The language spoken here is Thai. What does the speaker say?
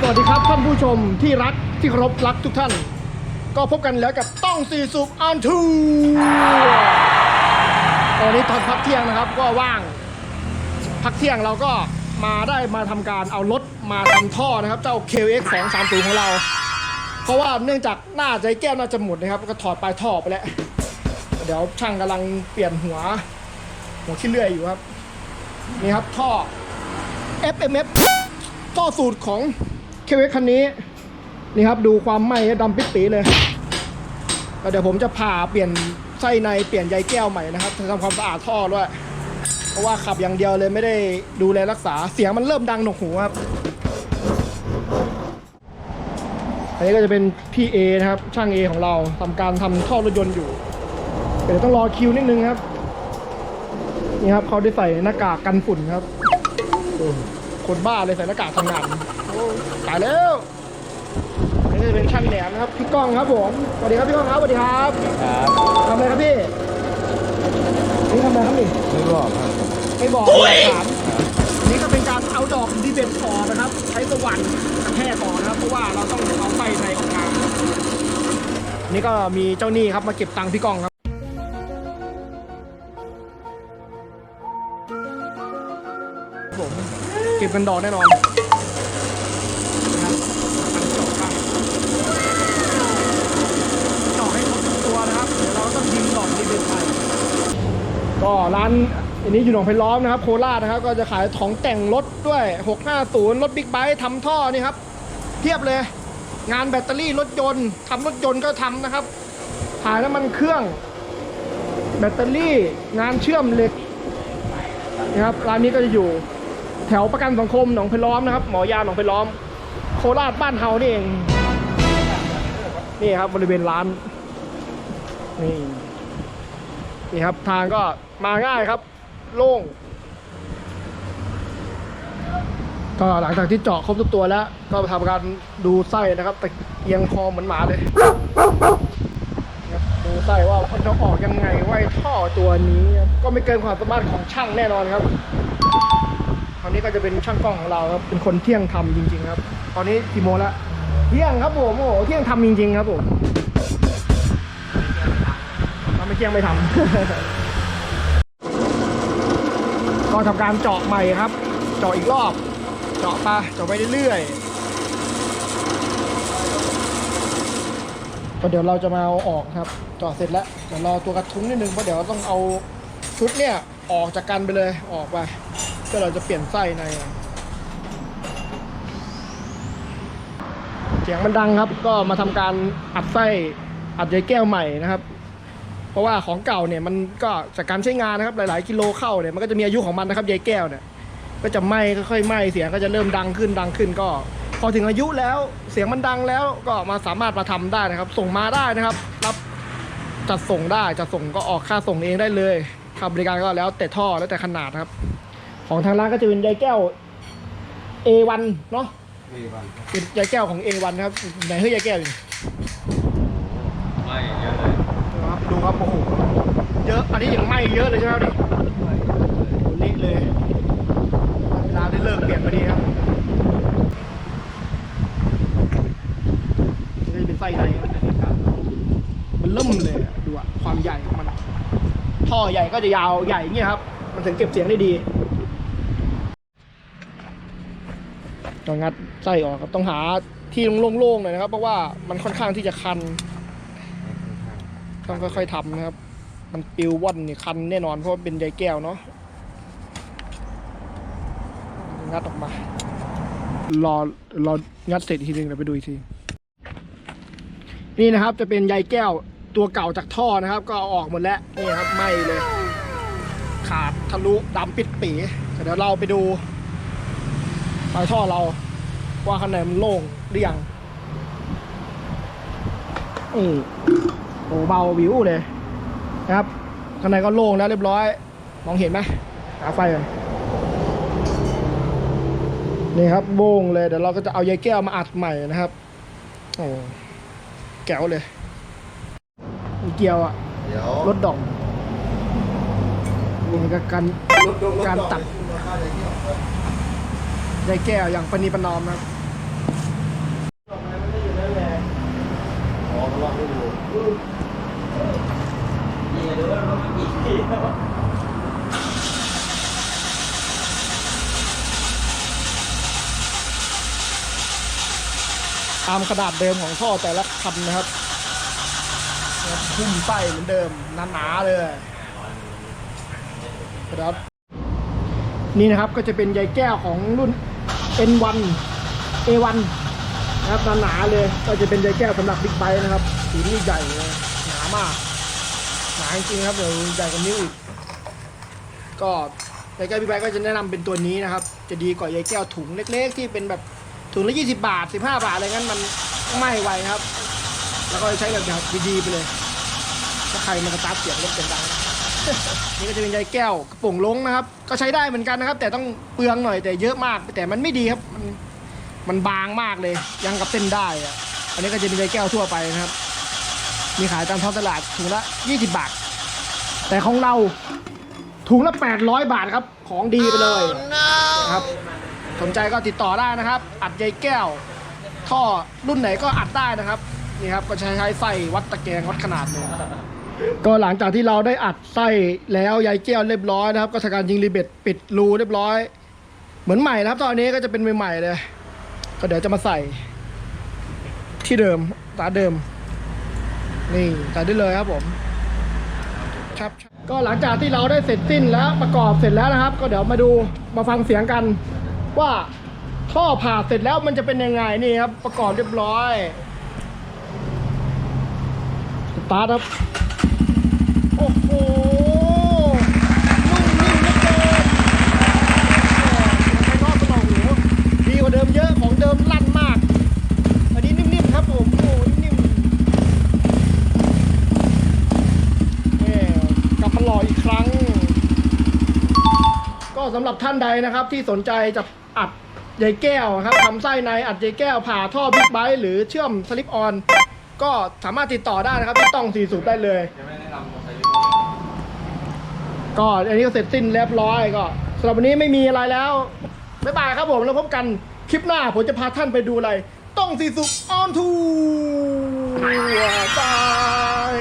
สวัสดีครับท่านผู้ชมที่รักที่เคารพรักทุกท่าน ก็พบกันแล้วกับต้องสี่สุปอันทูตอนนี้ตอนพักเที่ยงนะครับก็ว่าง พักเที่ยงเราก็มาได้มาทำการเอารถมาทำท่อนะครับ เจ้า KX 2 3 0ของเรา เพราะว่าเนื่องจากหน้าใจแก้วน่าจะหมดนะครับ ก็ถอดปลายท่อไปแล้ว เดี๋ยวช่างกำลังเปลี่ยนหัว หัวขี้เลื่อยอยู่ครับ นี่ครับท่อ FMF ท่อสูตรของ KX คันนี้นี่ครับดูความไหม้ดำปิดปีเลยเดี๋ยวผมจะผ่าเปลี่ยนไส้ในเปลี่ยนใยแก้วใหม่นะครับทำความสะอาดท่อด้วย เพราะว่าขับอย่างเดียวเลยไม่ได้ดูแลรักษาเสียงมันเริ่มดังหนวกหูครับอันนี้ก็จะเป็นพี่เอนะครับ ช่างเอของเราทำการทำท่อรถยนต์อยู่ เดี๋ยวต้องรอคิวนิดนึงครับ นี่ครับเขาได้ใส่หน้ากากกันฝุ่นครับโอ้คนบ้าเลยใส่หน้ากากทำงาน ตายแล้วอันนี้จะเป็นช่างแหนมนะครับพี่ก้องครับผมสวัสดีครับพี่ก้องครับสวัสดีครับครับทำอะไรครับพี่นี่ทำอะไรครับนี่ไม่บอกครับไม่บอกหลักฐานอันนี่ก็เป็นการเอาดอกดีเบตต่อนะครับ ใช้สว่านกระแทกต่อนะครับเพราะว่าเราต้องเอาไฟในออกมาอันนี่ก็มีเจ้าหนี้ครับมาเก็บตังค์พี่ก้องครับผมเก็บกันดอกแน่นอนนะครับตั้งจอกให้ครบทุกตัวนะครับ เดี๋ยวเราต้อง ก็ร้านอันนี้อยู่หนองไผ่ล้อมนะครับ โคราชนะครับ ก็จะขายของแต่งรถด้วย 650 รถบิ๊กไบค์ทำท่อนี่ครับ เทียบเลย งานแบตเตอรี่รถยนต์ทำรถยนต์ก็ทำนะครับถ่ายน้ำมันเครื่อง แบตเตอรี่งานเชื่อมเหล็กนะครับร้านนี้ก็จะอยู่แถวประกันสังคมหนองไผ่ล้อมนะครับ หมอยาหนองไผ่ล้อม โคราชบ้านเฮานี่เอง นี่ครับบริเวณร้านนี่ นี่ครับทางก็มาง่ายครับ โล่ง ก็หลังจากที่เจาะครบทุกตัวแล้ว ก็ทำการดูไส้นะครับแตะเอียงคอเหมือนหมาเลยดูไส้ว่ามันจะออกยังไงไว้ท่อตัวนี้ก็ไม่เกินความสามารถของช่างแน่นอนครับคราวนี้ก็จะเป็นช่างกล้องของเราครับเป็นคนเที่ยงทำจริง ๆ ครับ ตอนนี้กี่โมงแล้วเที่ยงครับผมโอ้โหเที่ยงทำจริง ๆ ครับผม ไม่เที่ยงไม่ทำ ก็ทำการเจาะใหม่ครับ เจาะอีกรอบ เจาะไปเจาะไปเรื่อยๆก็เดี๋ยวเราจะมาเอาออกครับ เจาะเสร็จแล้วเดี๋ยวรอตัวกระทุ้งนิดนึงเพราะเดี๋ยวต้องเอาชุดเนี่ยออกจากกันไปเลยออกไปเพื่อเราจะเปลี่ยนไส้ในเสียงมันดังครับ ก็มาทำการอัดไส้อัดใยแก้วใหม่นะครับ เพราะว่าของเก่าเนี่ยมันก็จากการใช้งานนะครับหลาย ๆ กิโลเข้าเนี่ยมันก็จะมีอายุของมันนะครับใยแก้วเนี่ยก็จะไหม้ค่อยๆไหม้เสียงก็จะเริ่มดังขึ้นดังขึ้นก็ พอถึงอายุแล้วเสียงมันดังแล้วก็มาสามารถมาทำได้นะครับ ส่งมาได้นะครับ รับจัดส่งได้จัดส่งก็ออกค่าส่งเองได้เลยค่าบริการก็แล้วแต่ท่อแล้วแต่ขนาดนะครับ ของทางร้านก็จะเป็นใยแก้ว A1 เนาะไม่บอกเป็นใยแก้วของ A1 นะครับไหนเฮ้ยใยแก้วอยู่ ไม่เยอะเลย ครับ ดูครับโอ้โหเยอะอันนี้ยังไหม้เยอะเลยใช่ไหมครับนี่เละเลยเวลาได้เลิกเปลี่ยนพอดีครับนี่เป็นไส้ในมันเริ่มเลยอะดูอะความใหญ่ของมันท่อใหญ่ก็จะยาวใหญ่อย่างเงี้ยครับ มันถึงเก็บเสียงได้ดีต้องงัดไส้ออกครับต้องหาที่โล่งๆหน่อยนะครับ เพราะว่ามันค่อนข้างที่จะคัน ต้องค่อยๆทำนะครับ มันปิวว่อนนี่คันแน่นอนเพราะว่าเป็นใยแก้วเนาะงัดออกมารอรองัดเสร็จทีนึงเดี๋ยวไปดูอีกที นี่นะครับจะเป็นใยแก้วตัวเก่าจากท่อนะครับ ก็ออกหมดแล้วนี่ครับไหมเลย ขาดทะลุดำปิดปี่เดี๋ยวเราไปดูปลายท่อเรา ว่าข้างในมันโล่งหรือยังอืม อ้เบาวิวเลยนะครับข้างในก็โล่งแล้วเรียบร้อย มองเห็นไหมหาไฟก่อนนี่ครับโล่งเลยเดี๋ยวเราก็จะเอาใยแก้วมาอัดใหม่นะครับโอ้แก้วเลยมีเกียวอะเดี๋ยวรถดอกนี่ก็การการตัดใยแก้วอย่างปณีประนอมนะครับ นี่ดูว่ารถมันกี่ที่ตามขนาดเดิมของท่อแต่ละคันนะครับนะครับหุ้มไส้เหมือนเดิมหนาๆเลยครับนี่นะครับก็จะเป็นใยแก้วของรุ่น N1 A1 นะครับหนาๆเลย ก็จะเป็นใยแก้วสำหรับบิ๊กไบค์นะครับสีนี่ใหญ่เลยหนามาก หนาจริงๆครับเดี๋ยวใหญ่กว่านิ้วอีก ก็ใยแก้วบิ๊กไบค์ก็จะแนะนำเป็นตัวนี้นะครับ จะดีกว่าใยแก้วถุงเล็ก ๆ ที่เป็นแบบถุงละ20 บาท 15 บาทอะไรงั้นมันไม้ไวครับ แล้วก็ใช้แบบดีๆไปเลย ถ้าใครมันสตาร์ทเสียงรถเป็นดังนี่ก็จะเป็นใยแก้วกระป๋องลงนะครับ ก็ใช้ได้เหมือนกันนะครับ แต่ต้องเปลืองหน่อยแต่เยอะมากแต่มันไม่ดีครับมัน มันบางมากเลยยังกับเส้นได้อะอันนี้ก็จะเป็นใยแก้วทั่วไปนะครับ มีขายตามท้องตลาดถุงละ 20 บาท แต่ของเราถุงละ 800 บาทครับ ของดีไปเลยนะครับ สนใจก็ติดต่อได้นะครับ อัดใยแก้ว ท่อรุ่นไหนก็อัดได้นะครับ นี่ครับ ก็ใช้ใช้ไส้วัดตะแกรงวัดขนาดเลยก็หลังจากที่เราได้อัดไส้แล้วใยแก้วเรียบร้อยนะครับ ก็ทำการยิงรีเบ็ดปิดรูเรียบร้อย เหมือนใหม่นะครับ ตอนนี้ก็จะเป็นใหม่ๆเลย ก็เดี๋ยวจะมาใส่ ที่เดิมตาเดิม นี่ใส่ได้เลยครับผมครับก็หลังจากที่เราได้เสร็จสิ้นแล้วประกอบเสร็จแล้วนะครับ ก็เดี๋ยวมาดูมาฟังเสียงกัน ว่าท่อผ่าเสร็จแล้วมันจะเป็นยังไงนี่ครับ ประกอบเรียบร้อยสตาร์ทครับโอ้โห นุ่มนิ่มเหลือเกินโอ้โหภายนอกสนองหนูดีกว่าเดิมเยอะ ของเดิมลั่นมาก อันนี้นิ่มๆครับผม โอ้โหนิ่มๆนี่กลับมาหล่ออีกครั้ง ก็ สำหรับท่านใดนะครับ ที่สนใจจะอัดใยแก้วครับทำไส้ในอัดใยแก้วผ่าท่อบิ๊กไบค์หรือเชื่อมสลิปออน ก็สามารถติดต่อได้นะครับที่ต้องสีสูบได้เลย ก็อันนี้ก็เสร็จสิ้นเรียบร้อยก็สำหรับวันนี้ไม่มีอะไรแล้วบ๊ายบายครับผมแล้วพบกันคลิปหน้าผมจะพาท่านไปดูอะไร ต้องสีสุกออนทูบาย